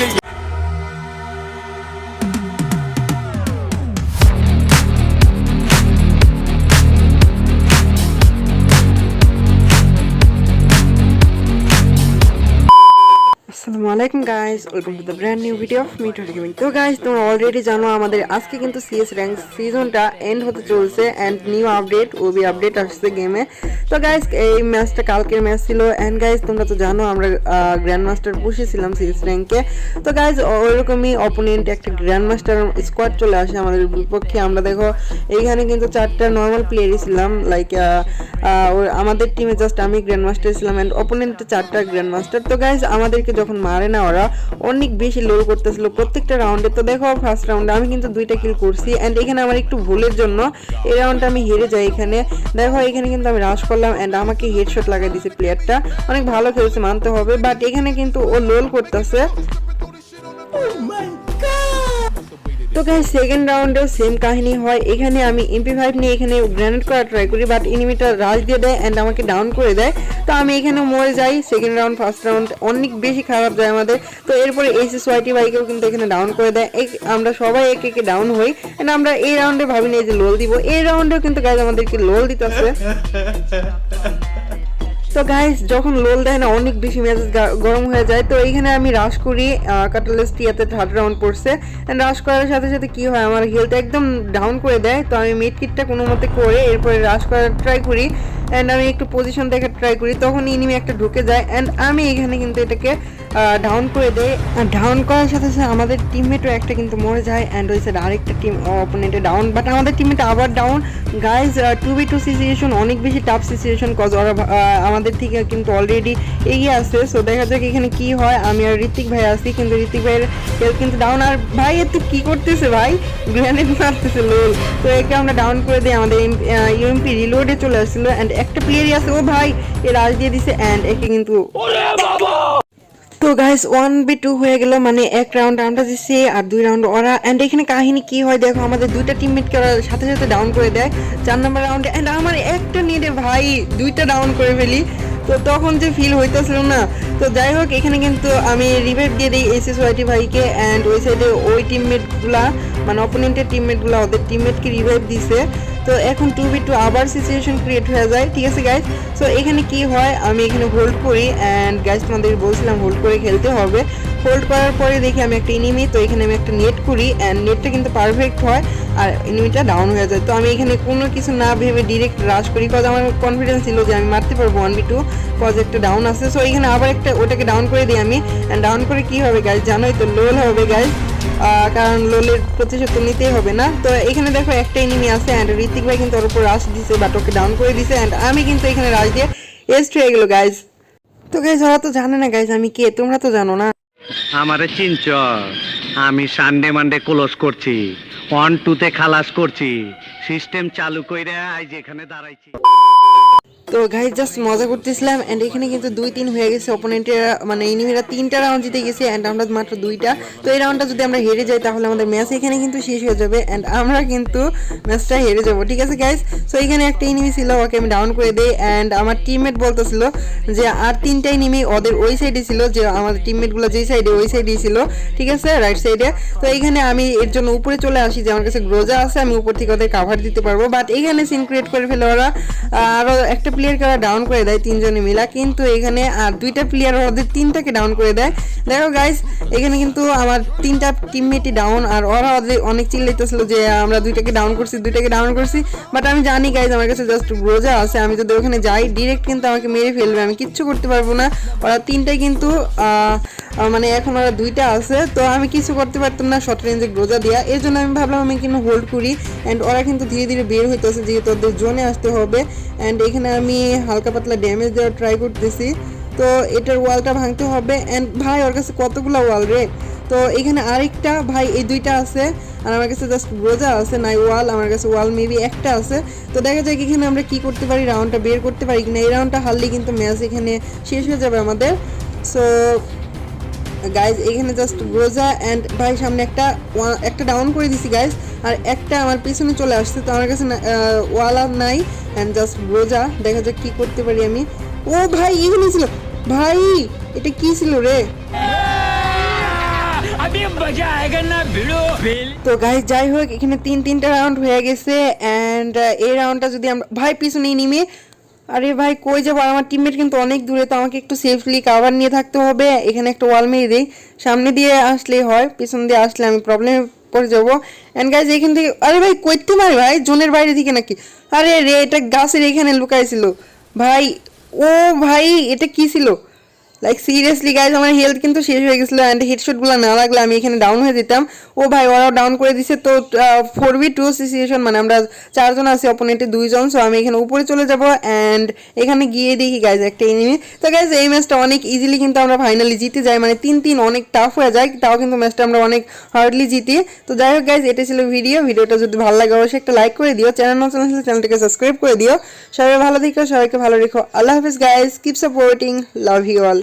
Yeah. আসসালামু আলাইকুম guys welcome to the brand new video of meet gaming তো guys তোমরা অলরেডি জানো আমাদের আজকে কিন্তু সিএস র্যাঙ্ক সিজনটা এন্ড হতে চলছে and new update OB update আসছে গেমে তো গাইস এই ম্যাচটা কালকের ম্যাচ ছিল। এন্ড গাইস তোমরা তো জানো আমরা গ্র্যান্ড মাস্টার বসেছিলাম সিএস র্যাঙ্কে তো গাইস ওইরকমই অপোনেন্ট একটা গ্র্যান্ড মাস্টার স্কোয়াড চলে আসে আমাদের বিপক্ষে আমরা দেখো, এইখানে কিন্তু চারটা নর্মাল প্লেয়ারই ছিলাম। লাইক আমাদের টিমে জাস্ট আমি গ্র্যান্ড মাস্টার ছিলাম এন্ড অপোনেন্টে চারটা গ্র্যান্ড মাস্টার তো গাইস আমাদেরকে যখন মারে না ওরা। অনেক বেশি লোল করতেছিল। প্রত্যেকটা রাউন্ডে তো দেখো ফার্স্ট রাউন্ডে আমি কিন্তু দুইটা কিল করছি। অ্যান্ড এখানে আমার একটু ভুলের জন্য এই রাউন্ডটা আমি হেরে যাই এখানে। দেখো, এখানে কিন্তু আমি রাশ করলাম অ্যান্ড আমাকে হেডশট লাগাই দিয়েছে প্লেয়ারটা অনেক ভালো খেলছে, মানতে হবে। বাট এখানে কিন্তু ও লোল করতেছে। তো গাইস সেকেন্ড রাউন্ডেও সেম কাহিনী হয়। এখানে আমি এমপি ফাইভ নিয়ে এখানে গ্রেনেড করা ট্রাই করি বাট এনিমিটা রাশ দিয়ে দেয় অ্যান্ড আমাকে ডাউন করে দেয়। তো আমি এখানে মরে যাই সেকেন্ড রাউন্ড ফার্স্ট রাউন্ড অনেক বেশি খারাপ যায় আমাদের। তো এরপরে এসএস ওয়াইটি বাইকেও কিন্তু এখানে ডাউন করে দেয়। এই আমরা সবাই একে একে ডাউন হই। অ্যান্ড আমরা এই রাউন্ডে ভাবি না যে লোল দিব। এই রাউন্ডেও কিন্তু গাইজ আমাদেরকে লোল দিতেছে। তো গাইস যখন লোল দেয় না, অনেক বেশি মেজাজ গরম হয়ে যায়। তো এইখানে আমি রাশ করি কাটালেস টিয়াতে থার্ড রাউন্ড পড়ছে। অ্যান্ড রাশ করার সাথে সাথে কি হয়, আমার হেলথ একদম ডাউন করে দেয়। তো আমি মিড কিটটা কোনো মতে করে এরপরে রাশ করার ট্রাই করি। অ্যান্ড আমি একটু পজিশন দেখে ট্রাই করি। তখন ইনিমি একটা ঢুকে যায়। অ্যান্ড আমি এখানে কিন্তু এটাকে ডাউন করে দেয়। ডাউন করার সাথে সাথে আমাদের টিমমেটও একটা কিন্তু মরে যায়। অ্যান্ড ওই সাইড আরেকটা টিম অপোনেন্টে ডাউন বাট আমাদের টিমমেট আবার down guys two B two situation অনেক বেশি টাফ সিচুয়েশন কজ ওরা আমাদের থেকে কিন্তু অলরেডি এগিয়ে আসছে। সো দেখা যাক এখানে কি হয়। আমি আর ঋতিক ভাই আছি, কিন্তু ঋতিক ভাইয়ের হেলথ কিন্তু ডাউন আর ভাই এত কি করতেছে ভাই? গ্রেনেড মারতেছে লোল তো একে আমরা ডাউন করে দিই আমাদের ইউএমপি রিলোডে চলে আসছিল। অ্যান্ড একটা প্লেয়ারই আছে, ও ভাই, এ রাজ দিয়ে দিছে। অ্যান্ড একে কিন্তু তো গাইস ওয়ান বি টু হয়ে গেল মানে এক রাউন্ড আমরা দিচ্ছি আর দুই রাউন্ড ওরা। অ্যান্ড এখানে কাহিনী কি হয়, দেখো আমাদের দুইটা টিমমেটকে ওরা সাথে সাথে ডাউন করে দেয়। চার নম্বর রাউন্ডে অ্যান্ড আমার একটা নিয়ে ভাই, দুইটা ডাউন করে ফেলি। তো তখন যে ফিল হইতেছিল না। তো যাই হোক, এখানে কিন্তু আমি রিভাইভ দিয়ে দিই এসএস ওয়াইটি ভাইকে অ্যান্ড ওই সাইডে ওই টিমমেটগুলা মানে অপোনেন্টের টিমমেটগুলা ওদের টিমমেটকে রিভাইভ দিছে। তো এখন টু বি টু আবার সিচুয়েশন ক্রিয়েট হয়ে যায়, ঠিক আছে গাইজ সো এখানে কি হয়? আমি এখানে হোল্ড করি অ্যান্ড গাইজ তোমাদের বলছিলাম হোল্ড করে খেলতে হবে। হোল্ড করার পরে দেখি আমি একটা ইনিমি তো এখানে আমি একটা নেট করি অ্যান্ড নেটটা কিন্তু পারফেক্ট হয় আর এনিমিটা ডাউন হয়ে যায়। তো আমি এখানে কোনো কিছু না ভেবে ডিরেক্ট রাশ করি কজ আমার কনফিডেন্স ছিল যে আমি মারতে পারব ওয়ান বি টু কজ একটা ডাউন আছে। সো এখানে আবার একটা ওটাকে ডাউন করে দিই আমি অ্যান্ড ডাউন করে কি হবে গাইজ জানোই তো লোল হবে গাইজ কারণ লোলের প্রতিশোধ তো নিতেই হবে না। তো এখানে দেখো একটা এনিমি আছে অ্যান্ড ঋতিক ভাই কিন্তু ওর উপর রাশ দিছে বাট ওকে ডাউন করে দিছে অ্যান্ড আমি কিন্তু এখানে রাশ দিয়ে এস্ট হয়ে গেলো গাইজ তো গাইজ ওরা তো জানে না গাইজ আমি কে? তোমরা তো জানো না। আমারে চিনচ আমি সানডে মানডে ক্লোজ করছি। ওয়ান টুতে খালাস করছি। সিস্টেম চালু কইরা আজ এখানে দাঁড়াইছি। তো গাইজ জাস্ট মজা করতেছিলাম অ্যান্ড এখানে কিন্তু দুই তিন হয়ে গেছে অপোনেন্টের মানে এনিমিরা তিনটা রাউন্ড জিতে গেছে অ্যান্ড আমরা মাত্র দুইটা। তো এই রাউন্ডটা যদি আমরা হেরে যাই তাহলে আমাদের ম্যাচ এখানে কিন্তু শেষ হয়ে যাবে অ্যান্ড আমরা কিন্তু ম্যাচটা হেরে যাব, ঠিক আছে গাইজ সো এখানে একটা এনিমি ছিল, ওকে আমি ডাউন করে দিই অ্যান্ড আমার টিমমেট বলতেছিল যে আর তিনটা এনিমি ওদের ওই সাইডে ছিল, যে আমাদের টিমমেটগুলো যেই সাইডে ওই সাইডেই ছিল, ঠিক আছে? রাইট সাইডে তো এখানে আমি এর জন্য উপরে চলে আসি, যে আমার কাছে গ্রোজা আছে, আমি উপর থেকে ওদের কাভার দিতে পারব। বাট এখানে সিন ক্রিয়েট করে ফেলে ওরা। আরও একটা প্লেয়ারকে ওরা ডাউন করে দেয় তিনজনে মিলা। কিন্তু এখানে আর দুইটা প্লেয়ার ওদের তিনটাকে ডাউন করে দেয়। দেখো গাইস এখানে কিন্তু আমার তিনটা টিমমেটই ডাউন আর ওরা ওদের অনেক চিল্লাইতেছিল যে, আমরা দুইটাকে ডাউন করছি, দুইটাকে ডাউন করছি। বাট আমি জানি গাইজ আমার কাছে জাস্ট রোজা আছে, আমি যদি ওখানে যাই ডিরেক্ট কিন্তু আমাকে মেরে ফেলবে, আমি কিচ্ছু করতে পারব না। ওরা তিনটাই কিন্তু মানে এখন ওরা দুইটা আছে, তো আমি কিছু করতে পারতাম না শর্ট রেঞ্জে গ্রোজা দেওয়া এর জন্য আমি ভাবলাম আমি কিন্তু হোল্ড করি অ্যান্ড ওরা কিন্তু ধীরে ধীরে বের হইতেছে, যেহেতু ওদের জোনে আসতে হবে। অ্যান্ড এখানে আমি হালকা পাতলা ড্যামেজ দেওয়ার ট্রাই করতেছি। তো এটার ওয়ালটা ভাঙতে হবে। অ্যান্ড ভাই, ওর কাছে কতগুলো ওয়াল রে? তো এখানে আরেকটা, ভাই, এই দুইটা আছে। আর আমার কাছে জাস্ট রোজা আছে, নাই ওয়াল। আমার কাছে ওয়াল মেবি একটা আছে। তো দেখা যায় এখানে আমরা কি করতে পারি রাউন্ডটা বের করতে পারি কিনা। এই রাউন্ডটা হারলে কিন্তু ম্যাচ এখানে শেষ হয়ে যাবে আমাদের। সো গাইজ এখানে জাস্ট রোজা অ্যান্ড ভাই সামনে একটা একটা ডাউন করে দিছি গাইজ আর একটা আমার পিছনে চলে আসছে তো আমার কাছে ওয়ালা নাই। অ্যান্ড জাস্ট রোজা দেখা যাক কী করতে পারি আমি। ও ভাই এখানে ছিল। ভাই এটা কি ছিল রে? তো গাইজ যাই হোক এখানে তিন তিনটা রাউন্ড হয়ে গেছে। অ্যান্ড এই রাউন্ডটা যদি আমরা ভাই পিছনেই নিমে আরে ভাই, কই যাব? আমার টিমমেট কিন্তু অনেক দূরে, তো আমাকে একটু সেফলি কাভার নিয়ে থাকতে হবে। এখানে একটা ওয়াল মেরে দিই। সামনে দিয়ে আসলেই হয়, পিছন দিয়ে আসলে আমি প্রবলেম পড়ে যাব। অ্যান্ড গাইজ এখান থেকে আরে ভাই কইতে মারে ভাই? জোনের বাইরে থেকে নাকি? আরে রে, এটা গাছের এখানে লুকাইছিল। ভাই, ও ভাই, এটা কি ছিল? লাইক সিরিয়াসলি গাইজ আমার হেলথ কিন্তু শেষ হয়ে গেছিল অ্যান্ড হেডশটগুলো না লাগলে আমি এখানে ডাউন হয়ে যেতাম। ও ভাই, ওরাও ডাউন করে দিছে। তো ফোর বি টু সিচুয়েশন মানে আমরা চারজন আছি অপোনেন্টে দুইজন সো আমি এখানে উপরে চলে যাব অ্যান্ড এখানে গিয়ে দেখি গাইজ একটা এনিমি তো গাইজ এই ম্যাচটা অনেক ইজিলি কিন্তু আমরা ফাইনালি জিতে যাই। মানে তিন তিন অনেক টাফ হয়ে যায়, তাও কিন্তু ম্যাচটা আমরা অনেক হার্ডলি জিতি। তো, যাই হোক গাইজ এটা ছিল ভিডিও ভিডিওটা যদি ভালো লাগে, অবশ্যই একটা লাইক করে দিও। চ্যানেল নতুন আসলে চ্যানেলটাকে সাবস্ক্রাইব করে দিও। সবাই ভালো থেকো, সবাইকে ভালো রেখো। আল্লাহ হাফিজ guys keep supporting love you all